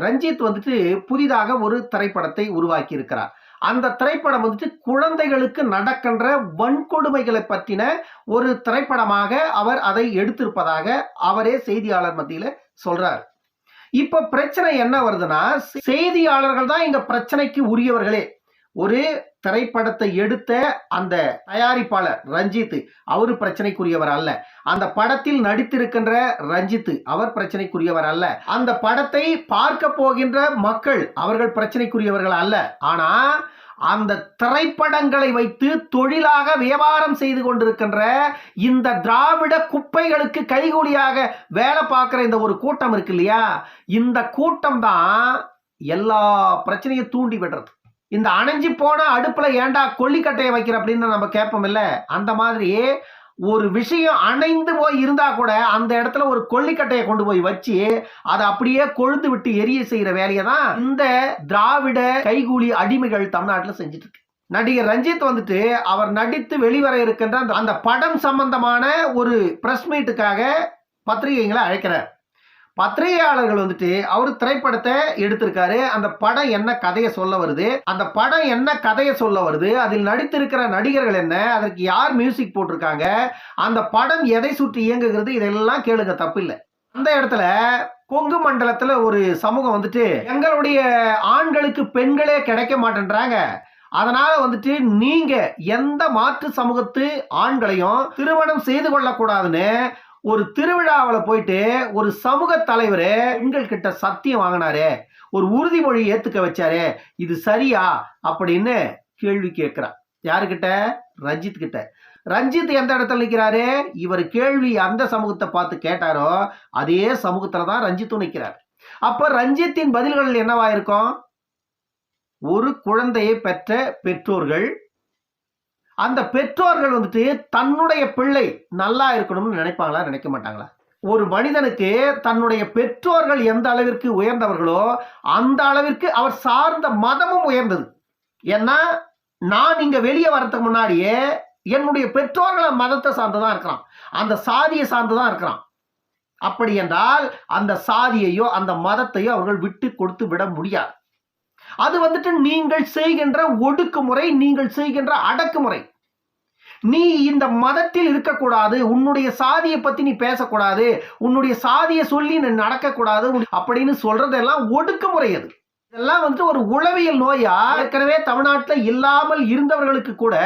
ரஞ்சித் வந்துட்டு புதிதாக ஒரு திரைப்படத்தை உருவாக்கி இருக்கிறார் அந்த திரைப்படம் வந்துட்டு குழந்தைகளுக்கு நடக்கின்ற வன்கொடுமைகளை பற்றின ஒரு திரைப்படமாக அவர் அதை எடுத்திருப்பதாக அவரே செய்தியாளர் மத்தியில சொல்றார். இப்ப பிரச்சனை என்ன வருதுன்னா செய்தியாளர்கள் தான் இந்த பிரச்சனைக்கு உரியவர்களே. ஒரு திரைப்படத்தை எடுத்த அந்த தயாரிப்பாளர் ரஞ்சித் அவர் பிரச்சனைக்குரியவர் அல்ல. அந்த படத்தில் நடித்திருக்கின்ற ரஞ்சித் அவர் பிரச்சனைக்குரியவர் அல்ல. அந்த படத்தை பார்க்க போகின்ற மக்கள் அவர்கள் பிரச்சனைக்குரியவர்கள் அல்ல. ஆனா அந்த திரைப்படங்களை வைத்து தொழிலாக வியாபாரம் செய்து கொண்டிருக்கின்ற இந்த திராவிட குப்பைகளுக்கு கைகூலியாக வேலை பார்க்குற இந்த ஒரு கூட்டம் இருக்கு இல்லையா? இந்த கூட்டம் தான் எல்லா பிரச்சனையும் தூண்டி விடுறது. இந்த அணைஞ்சு போன அடுப்பில் ஏன்டா கொல்லிக்கட்டையை வைக்கிற அப்படின்னு நம்ம கேட்போம் இல்லை அந்த மாதிரி ஒரு விஷயம் அணைந்து போய் இருந்தா கூட அந்த இடத்துல ஒரு கொல்லிக்கட்டையை கொண்டு போய் வச்சு அதை அப்படியே கொழுந்து விட்டு எரிய செய்யற வேலையை தான் இந்த திராவிட கைகூலி அடிமைகள் தமிழ்நாட்டில் செஞ்சுட்டு இருக்கு. நடிகர் ரஞ்சித் வந்துட்டு அவர் நடித்து வெளிவர இருக்கின்ற அந்த- அந்த படம் சம்பந்தமான ஒரு பிரஸ் மீட்டுக்காக பத்திரிகைகளை அழைக்கிறார். பத்திரிகையாளர்கள் வந்துட்டு அவர் திரைப்படத்தை எடுத்திருக்காரு. அந்த படம் என்ன கதையை சொல்ல வருது? அந்த படம் என்ன கதையை சொல்ல வருது? அதில் நடித்திருக்கிற நடிகர்கள் என்ன? அதற்கு யார் மியூசிக் போட்டிருக்காங்க? அந்த படம் எதை சுற்றி இயங்குகிறது? இதெல்லாம் கேளுங்க தப்பில்லை. அந்த இடத்துல கொங்கு மண்டலத்தில் ஒரு சமூகம் வந்துட்டு எங்களுடைய ஆண்களுக்கு பெண்களே கிடைக்க மாட்டேன்றாங்க. அதனால வந்துட்டு நீங்க எந்த மாற்று சமூகத்து ஆண்களையும் திருமணம் செய்து கொள்ளக்கூடாதுன்னு ஒரு திருவிழாவில் போயிட்டு ஒரு சமூக தலைவர் பெண்கள் கிட்ட சத்தியம் வாங்கினாரு ஒரு உறுதிமொழி ஏத்துக்க வச்சாரு இது சரியா? அப்படின்னு கேள்வி கேட்குறா. யாருக்கிட்ட? ரஞ்சித் கிட்ட. ரஞ்சித் எந்த இடத்துல நிற்கிறாரு இவர் கேள்வி அந்த சமூகத்தை பார்த்து கேட்டாரோ அதே சமூகத்துல தான் ரஞ்சித்தும் நிற்கிறார் அப்ப ரஞ்சித்தின் பதில்கள் என்னவா இருக்கும்? ஒரு குழந்தையை பெற்ற பெற்றோர்கள் அந்த பெற்றோர்கள் வந்துட்டு தன்னுடைய பிள்ளை நல்லா இருக்கணும்னு நினைப்பாங்களா நினைக்க மாட்டாங்களா? ஒரு மனிதனுக்கு தன்னுடைய பெற்றோர்கள் எந்த அளவிற்கு உயர்ந்தவர்களோ அந்த அளவிற்கு அவர் சார்ந்த மதமும் உயர்ந்தது. ஏன்னா நான் இங்க வெளியே வரதுக்கு முன்னாடியே என்னுடைய பெற்றோர்கள் மதத்தை மதத்தை சார்ந்துதான் இருக்கிறான். அந்த சாதியை சார்ந்துதான் இருக்கிறான். அப்படி என்றால் அந்த சாதியையோ அந்த மதத்தையோ அவர்கள் விட்டு கொடுத்து விட முடியாது. அது வந்துட்டு நீங்கள் செய்கின்ற ஒடுக்குமுறை நீங்கள் செய்கின்ற அடக்குமுறை. நீ இந்த மதத்தில் இருக்கக்கூடாது உன்னுடைய சாதியை பத்தி நீ பேசக்கூடாது உன்னுடைய சாதியை சொல்லி நீ நடக்கக்கூடாது அப்படின்னு சொல்றதெல்லாம் ஒடுக்குமுறை அது. இதெல்லாம் வந்து ஒரு உளவியல் நோயா? ஏற்கனவே தமிழ்நாட்டில் இல்லாமல் இருந்தவர்களுக்கு கூட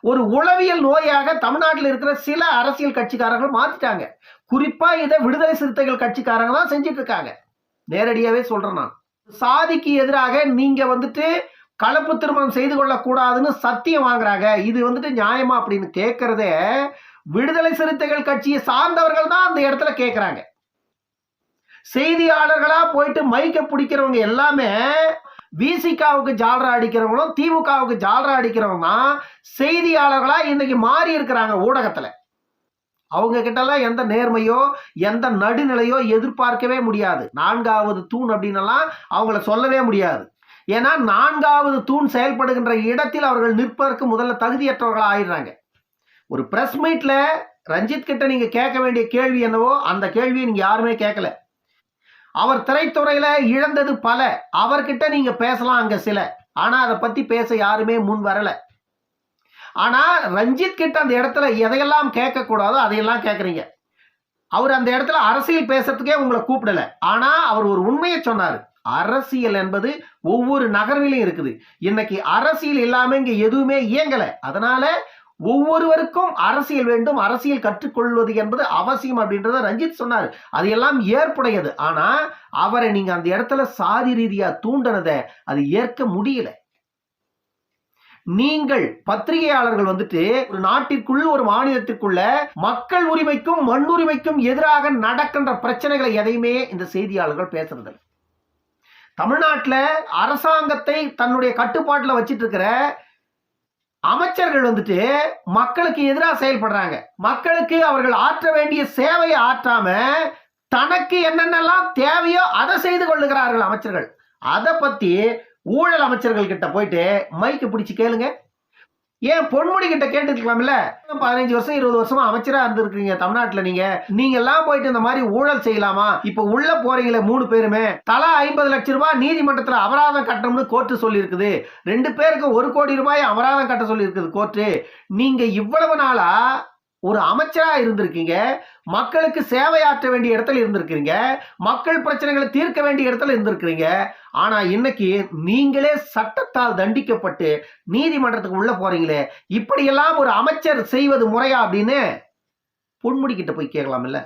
ஒரு உளவியல் நோயாக தமிழ்நாட்டில் இருக்கிற சில அரசியல் கட்சிக்காரர்கள் மாத்திட்டாங்க. குறிப்பா இதை விடுதலை சிறுத்தைகள் கட்சிக்காரங்க தான் செஞ்சிட்டு இருக்காங்க. நேரடியாவே சொல்றேன் நான். சாதிக்கு எதிராக நீங்க வந்துட்டு கலப்பு திருமணம் செய்து கொள்ளக்கூடாதுன்னு சத்தியம் வாங்குறாங்க. இது வந்துட்டு நியாயமா அப்படின்னு கேட்கறதே விடுதலை சிறுத்தைகள் கட்சியை சார்ந்தவர்கள் தான் அந்த இடத்துல கேட்குறாங்க செய்தியாளர்களா போயிட்டு மைக்க பிடிக்கிறவங்க எல்லாமே விசிகாவுக்கு ஜாலரா அடிக்கிறவங்களும் திமுகவுக்கு ஜாலரா அடிக்கிறவங்க தான் செய்தியாளர்களா இன்னைக்கு மாறி இருக்கிறாங்க ஊடகத்துல. அவங்க கிட்டலாம் எந்த நேர்மையோ எந்த நடுநிலையோ எதிர்பார்க்கவே முடியாது. நான்காவது தூண் அப்படின்னலாம் அவங்கள சொல்லவே முடியாது. ஏன்னா நான்காவது தூண் செயல்படுகின்ற இடத்தில் அவர்கள் நிற்பதற்கு முதல்ல தகுதியற்றவர்கள் ஆயிடுறாங்க. ஒரு ப்ரெஸ் மீட்டில் ரஞ்சித் கிட்ட நீங்கள் கேட்க வேண்டிய கேள்வி என்னவோ அந்த கேள்வியை நீங்கள் யாருமே கேட்கல. அவர் திரைத்துறையில் இழந்தது பல. அவர்கிட்ட நீங்கள் பேசலாம் அங்கே சில. ஆனால் அதை பற்றி பேச யாருமே முன் வரலை. ஆனால் ரஞ்சித் கிட்ட அந்த இடத்துல எதையெல்லாம் கேட்கக்கூடாதோ அதையெல்லாம் கேட்குறீங்க. அவர் அந்த இடத்துல அரசியல் பேசுறதுக்கே உங்களை கூப்பிடல. ஆனால் அவர் ஒரு உண்மையை சொன்னார். அரசியல் என்பது ஒவ்வொரு நகர்விலும் இருக்குது. இன்னைக்கு அரசியல் இல்லாமல் இங்கே எதுவுமே இயங்கலை. அதனால ஒவ்வொருவருக்கும் அரசியல் வேண்டும் அரசியல் கற்றுக்கொள்வது என்பது அவசியம் அப்படின்றத ரஞ்சித் சொன்னார். அது எல்லாம் ஏற்புடையது. ஆனால் அவரை நீங்கள் அந்த இடத்துல சாதி ரீதியாக தூண்டினதை அது ஏற்க முடியல. நீங்கள் பத்திரிகையாளர்கள் வந்துட்டு ஒரு நாட்டிற்குள் ஒரு மாநிலத்திற்குள்ள மக்கள் உரிமைக்கும் மண் உரிமைக்கும் எதிராக நடக்கின்ற பிரச்சனைகளை எதையுமே இந்த செய்தியாளர்கள் பேசுறது தமிழ்நாட்டில் அரசாங்கத்தை தன்னுடைய கட்டுப்பாட்டில் வச்சிட்டு இருக்கிற அமைச்சர்கள் வந்துட்டு மக்களுக்கு எதிராக செயல்படுறாங்க. மக்களுக்கு அவர்கள் ஆற்ற வேண்டிய சேவையை ஆற்றாம தனக்கு என்னென்னலாம் தேவையோ அதை செய்து கொள்ளுகிறார்கள் அமைச்சர்கள். அதை பற்றி ஊழல் அமைச்சர்கள் கிட்ட போயிட்டு மைக்கு பிடிச்சி கேளுங்க. ஏன் பொன்முடி கிட்ட கேட்டுக்கலாம்ல? பதினஞ்சு வருஷம் இருபது வருஷமா அமைச்சரா இருந்திருக்கீங்க தமிழ்நாட்டுல நீங்க. நீங்க எல்லாம் போயிட்டு இந்த மாதிரி ஊழல் செய்யலாமா? இப்ப உள்ள போறீங்களே மூணு பேருமே. தலா ஐம்பது லட்சம் ரூபாய் நீதிமன்றத்துல அபராதம் கட்டணும்னு கோர்ட்டு சொல்லி இருக்குது ரெண்டு பேருக்கு ஒரு கோடி ரூபாய் அபராதம் கட்ட சொல்லி இருக்குது கோர்ட்டு நீங்க இவ்வளவு நாளா ஒரு அமைச்சராக இருந்திருக்கீங்க. மக்களுக்கு சேவையாற்ற வேண்டிய இடத்துல இருந்திருக்கிறீங்க. மக்கள் பிரச்சனைகளை தீர்க்க வேண்டிய இடத்துல இருந்திருக்கிறீங்க. ஆனால் இன்னைக்கு நீங்களே சட்டத்தால் தண்டிக்கப்பட்டு நீதிமன்றத்துக்கு உள்ள போறீங்களே. இப்படியெல்லாம் ஒரு அமைச்சர் செய்வது முறையா அப்படின்னு பொன்முடிக்கிட்ட போய் கேட்கலாம்ல.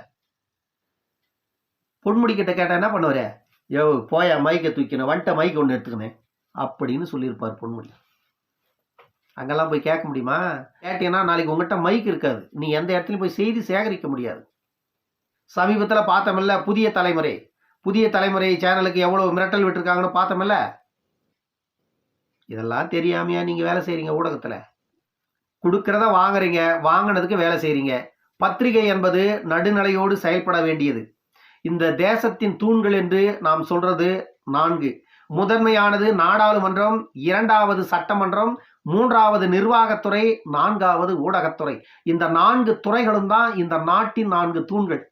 பொன்முடி கேட்டால் கேட்டா என்ன பண்ணுவார்? யோ போயா மைக்கை தூக்கின வந்துட்ட மைக் ஒன்று எடுத்துக்கினேன் அப்படின்னு சொல்லியிருப்பார் பொன்முடி. அங்கெல்லாம் போய் கேட்க முடியுமா? கேட்டீங்கன்னா நாளைக்கு உங்கள்கிட்ட மைக் இருக்காது. நீ எந்த இடத்துலையும் போய் செய்தி சேகரிக்க முடியாது. சமீபத்தில் பார்த்தமில்ல புதிய தலைமுறை. புதிய தலைமுறை சேனலுக்கு எவ்வளோ மிரட்டல் விட்டுருக்காங்கன்னு பார்த்தோமில்ல? இதெல்லாம் தெரியாமையா நீங்கள் வேலை செய்கிறீங்க ஊடகத்தில்? கொடுக்கறத வாங்குறீங்க வாங்கினதுக்கு வேலை செய்கிறீங்க பத்திரிகை என்பது நடுநிலையோடு செயல்பட வேண்டியது. இந்த தேசத்தின் தூண்கள் என்று நாம் சொல்கிறது நான்கு. முதன்மையானது நாடாளுமன்றம் இரண்டாவது சட்டமன்றம் மூன்றாவது நிர்வாகத்துறை நான்காவது ஊடகத்துறை. இந்த நான்கு துறைகளும் தான் இந்த நாட்டின் நான்கு தூண்கள்.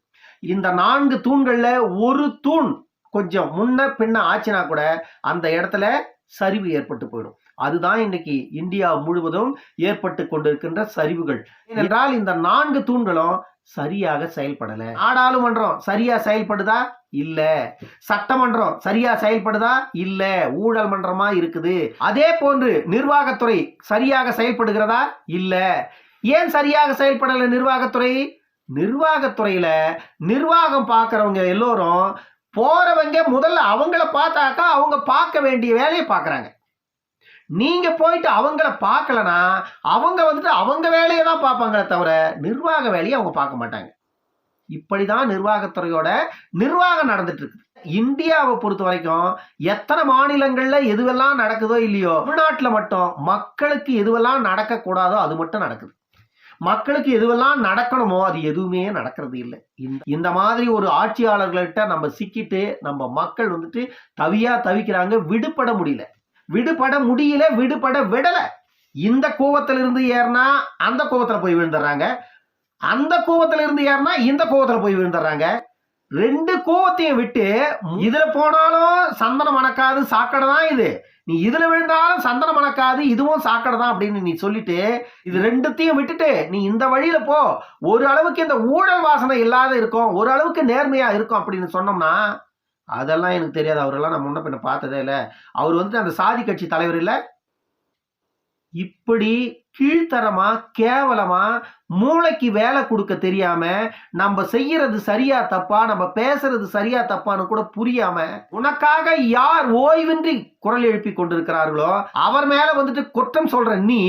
இந்த நான்கு தூண்கள்ல ஒரு தூண் கொஞ்சம் முன்ன பின்ன ஆச்சுனா கூட அந்த இடத்துல சரிவு ஏற்பட்டு போயிடும். அதுதான் இன்னைக்கு இந்தியா முழுவதும் ஏற்பட்டு கொண்டிருக்கின்ற சரிவுகள். ஏனென்றால் இந்த நான்கு தூண்களும் சரியாக செயல்படல. நாடாளுமன்றம் சரியா செயல்படுதா? இல்ல. சட்டமன்றம் சரியா செயல்படுதா? இல்ல. ஊழல் மன்றமா இருக்குது. அதே போன்று நிர்வாகத்துறை சரியாக செயல்படுகிறதா? இல்ல. ஏன் சரியாக செயல்படல நிர்வாகத்துறை? நிர்வாகத்துறையில நிர்வாகம் பார்க்கறவங்க எல்லோரும் போறவங்க முதல்ல அவங்கள பார்த்தாக்கா அவங்க பார்க்க வேண்டிய வேலையை பார்க்குறாங்க. நீங்க போயிட்டு அவங்கள பார்க்கலனா அவங்க வந்துட்டு அவங்க வேலையை தான் பார்ப்பாங்களே தவிர நிர்வாக வேலையை அவங்க பார்க்க மாட்டாங்க. இப்படிதான் நிர்வாகத்துறையோட நிர்வாகம் நடந்துட்டு இருக்கு. இந்தியாவை பொறுத்த வரைக்கும் எத்தனை மாநிலங்கள்ல எதுவெல்லாம் நடக்குதோ இல்லையோ தமிழ்நாட்டில் மட்டும் மக்களுக்கு எதுவெல்லாம் நடக்கக்கூடாதோ அது மட்டும் நடக்குது. மக்களுக்கு எதுவெல்லாம் நடக்கணுமோ அது எதுவுமே நடக்கிறது இல்லை. இந்த மாதிரி ஒரு ஆட்சியாளர்கள்ட்ட நம்ம சிக்கிட்டு நம்ம மக்கள் வந்துட்டு தவியா தவிக்கிறாங்க விடுபட முடியல. விடுபட முடியல விடுபட விடலை. இந்த கோவத்திலிருந்து ஏறினா அந்த கோவத்தில் போய் விழுந்துடுறாங்க. அந்த கோவத்திலிருந்து ஏறினா இந்த கோவத்தில் போய் விழுந்துடுறாங்க. ரெண்டு கோவத்தையும் விட்டு இதில் போனாலும் சந்தனம் மணக்காது சாக்கடை தான் இது. நீ இதில் விழுந்தாலும் சந்தனம் மணக்காது இதுவும் சாக்கடை தான் அப்படின்னு நீ சொல்லிட்டு இது ரெண்டுத்தையும் விட்டுட்டு நீ இந்த வழியில் போ. ஒரு அளவுக்கு இந்த ஊழல் வாசனை இல்லாத இருக்கும் ஒரு அளவுக்கு நேர்மையாக இருக்கும் அப்படின்னு சொன்னோம்னா அதெல்லாம் எனக்கு தெரியாது. அவரெல்லாம் நான் முன்ன பின்ன பார்த்ததே இல்லை. அவர் வந்துட்டு அந்த சாதி கட்சி தலைவர் இல்லை. இப்படி கீழ்த்தரமா கேவலமா மூளைக்கு வேலை கொடுக்க தெரியாம நம்ம செய்யறது சரியா தப்பா நம்ம பேசுறது சரியா தப்பான்னு கூட புரியாம உனக்காக யார் ஓய்வின்றி குரல் எழுப்பி கொண்டிருக்கிறார்களோ அவர் மேல வந்துட்டு குற்றம் சொல்ற நீ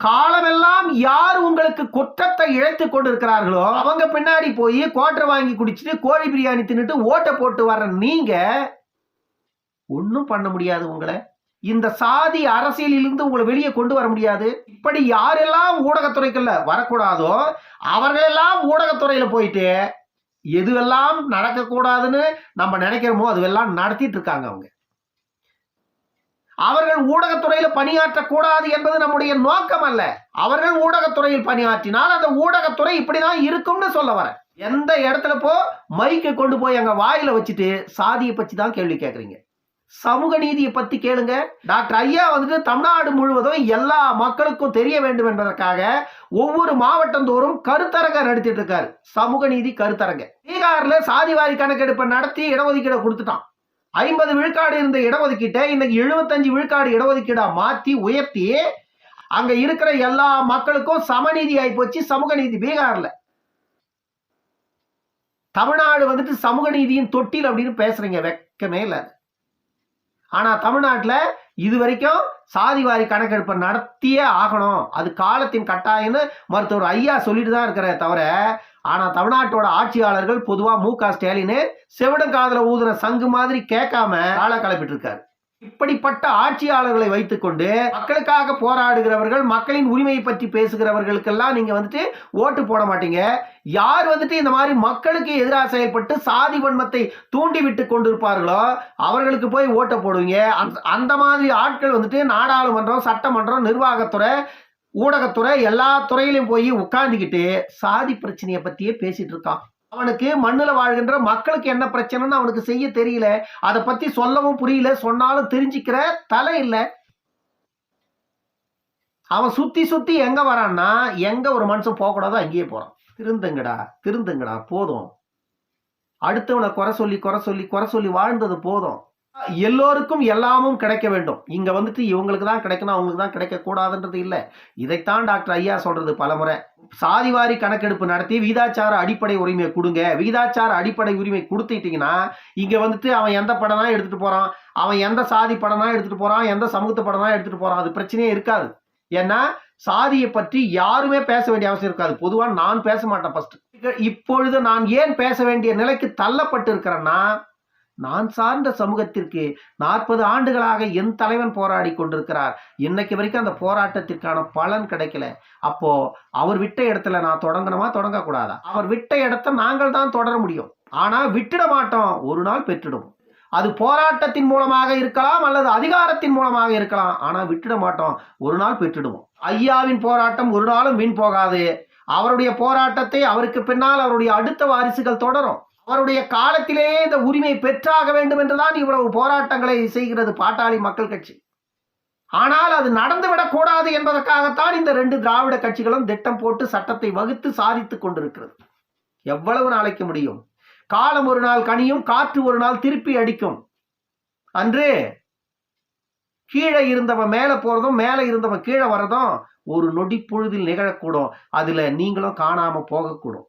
காலமெல்லாம் யார் உங்களுக்கு குற்றத்தை இழைத்து கொண்டிருக்கிறார்களோ அவங்க பின்னாடி போய் கோட்டை வாங்கி குடிச்சிட்டு கோழி பிரியாணி தின்னுட்டு ஓட்டை போட்டு வர்ற நீங்க ஒன்றும் பண்ண முடியாது உங்களை. இந்த சாதி அரசியலிலிருந்து உங்களை வெளியே கொண்டு வர முடியாது. இப்படி யாரெல்லாம் ஊடகத்துறைக்குள்ள வரக்கூடாதோ அவர்களெல்லாம் ஊடகத்துறையில போயிட்டு எதுவெல்லாம் நடக்கக்கூடாதுன்னு நம்ம நினைக்கிறோமோ அதுவெல்லாம் நடத்திட்டு இருக்காங்க அவங்க. அவர்கள் ஊடகத்துறையில் பணியாற்றக்கூடாது என்பது நம்முடைய நோக்கம் அல்ல அவர்கள் ஊடகத்துறையில் பணியாற்றினால் அந்த ஊடகத்துறை இப்படிதான் இருக்கும்னு சொல்ல வரேன். எந்த இடத்துல போ மைக்கை கொண்டு போய் அங்க வாயில வச்சுட்டு சாதியை பற்றி தான் கேள்வி கேட்குறீங்க. சமூக நீதியை பத்தி கேளுங்க. டாக்டர் ஐயா வந்துட்டு தமிழ்நாடு முழுவதும் எல்லா மக்களுக்கும் தெரிய வேண்டும் என்பதற்காக ஒவ்வொரு மாவட்டந்தோறும் கருத்தரங்கர் கருத்தரங்க நடத்திட்டு இருக்காரு. சமூக நீதி கருத்தரங்க. பீகார்ல சாதிவாரி கணக்கெடுப்பை நடத்தி இடஒதுக்கீடு கொடுத்துட்டான். ஐம்பது விழுக்காடு இருந்த இடஒதுக்கீட்டை இன்னைக்கு எழுபத்தஞ்சு விழுக்காடு இடஒதுக்கீடா மாத்தி உயர்த்தி அங்க இருக்கிற எல்லா மக்களுக்கும் சமநீதி ஆகி போச்சு சமூக நீதி பீகார்ல. தமிழ்நாடு வந்துட்டு சமூக நீதியின் தொட்டில் அப்படின்னு பேசுறீங்க வெக்கமே இல்ல ஆனா தமிழ்நாட்டில் இது வரைக்கும் சாதிவாரி கணக்கெடுப்பை நடத்தியே ஆகணும். அது காலத்தின் கட்டாயம்னு மருத்துவர் ஐயா சொல்லிட்டு தான் இருக்கிற தவிர ஆனால் தமிழ்நாட்டோட ஆட்சியாளர்கள் பொதுவாக மு க ஸ்டாலின் செவிடங்காதுல ஊதுன சங்கு மாதிரி கேட்காம கால கிளப்பிட்டு இருக்காரு இப்படிப்பட்ட ஆட்சியாளர்களை வைத்துக்கொண்டு மக்களுக்காக போராடுகிறவர்கள் மக்களின் உரிமையை பற்றி பேசுகிறவர்களுக்கெல்லாம் நீங்க வந்துட்டு ஓட்டு போட மாட்டீங்க. யார் வந்துட்டு இந்த மாதிரி மக்களுக்கு எதிராக செயல்பட்டு சாதி வன்மத்தை தூண்டி விட்டு கொண்டிருப்பார்களோ அவர்களுக்கு போய் ஓட்டை போடுவீங்க. அந்த- அந்த மாதிரி ஆட்கள் வந்துட்டு நாடாளுமன்றம் சட்டமன்றம் நிர்வாகத்துறை ஊடகத்துறை எல்லா துறையிலும் போய் உட்கார்ந்துக்கிட்டு சாதி பிரச்சனையை பத்தியே பேசிட்டு இருக்கான். அவனுக்கு மண்ணில் வாழ்கின்ற மக்களுக்கு என்ன பிரச்சனைன்னு அவனுக்கு செய்ய தெரியல. அதை பத்தி சொல்லவும் புரியல. சொன்னாலும் தெரிஞ்சுக்கிற தலை இல்லை. அவன் சுத்தி சுத்தி எங்க வரான்னா எங்க ஒரு மனுஷன் போகக்கூடாதோ அங்கேயே போறான். திருந்துங்கடா திருந்துங்கடா போதும். அடுத்தவனை குறை சொல்லி குறை சொல்லி குறை சொல்லி வாழ்ந்தது போதும். எல்லோருக்கும் எல்லாமும் கிடைக்க வேண்டும். இங்க வந்துட்டு இவங்களுக்கு தான் கிடைக்கணும் அவங்களுக்கு தான் கிடைக்க கூடாதுன்றது இல்லை. இதைத்தான் டாக்டர் ஐயா சொல்றது பலமுறை. சாதிவாரி கணக்கெடுப்பு நடத்தி விகிதாச்சார அடிப்படை உரிமை கொடுங்க. விகிதாச்சார அடிப்படை உரிமை கொடுத்துட்டீங்கன்னா இங்க வந்துட்டு அவன் எந்த படம்னா எடுத்துட்டு போறான்? அவன் எந்த சாதி படம்னா எடுத்துட்டு போறான்? எந்த சமூகத்து படம்னா எடுத்துட்டு போறான்? அது பிரச்சனையே இருக்காது. ஏன்னா சாதியை பற்றி யாருமே பேச வேண்டிய அவசியம் இருக்காது. பொதுவாக நான் பேச மாட்டேன் ஃபர்ஸ்ட் இப்பொழுது நான் ஏன் பேச வேண்டிய நிலைக்கு தள்ளப்பட்டு இருக்கிறேன்னா நான் சார்ந்த சமூகத்திற்கு நாற்பது ஆண்டுகளாக என் தலைவன் போராடி கொண்டிருக்கிறார். இன்னைக்கு வரைக்கும் அந்த போராட்டத்திற்கான பலன் கிடைக்கல. அப்போ அவர் விட்ட இடத்துல நான் தொடங்கணுமா? தொடங்கக்கூடாதா? அவர் விட்ட இடத்த நாங்கள் தான் தொடர முடியும். ஆனால் விட்டுட மாட்டோம். ஒரு நாள் பெற்றுடும். அது போராட்டத்தின் மூலமாக இருக்கலாம் அல்லது அதிகாரத்தின் மூலமாக இருக்கலாம். ஆனால் விட்டுட மாட்டோம். ஒரு நாள் பெற்றுடுவோம். ஐயாவின் போராட்டம் ஒரு நாளும் வீண் போகாது. அவருடைய போராட்டத்தை அவருக்கு பின்னால் அவருடைய அடுத்த வாரிசுகள் தொடரும். அவருடைய காலத்திலேயே இந்த உரிமை பெற்றாக வேண்டும் என்றுதான் இவ்வளவு போராட்டங்களை செய்கிறது பாட்டாளி மக்கள் கட்சி. ஆனால் அது நடந்துவிடக்கூடாது என்பதற்காகத்தான் இந்த ரெண்டு திராவிட கட்சிகளும் திட்டம் போட்டு சட்டத்தை வகுத்து சாதித்துக் கொண்டிருக்கிறது. எவ்வளவு நாளைக்கு முடியும்? காலம் ஒரு நாள் கனியும் காற்று ஒரு நாள் திருப்பி அடிக்கும். அன்று கீழே இருந்தவன் மேலே போறதும் மேலே இருந்தவன் கீழே வர்றதும் ஒரு நொடி பொழுதில் நிகழக்கூடும். அதுல நீங்களும் காணாம போகக்கூடும்.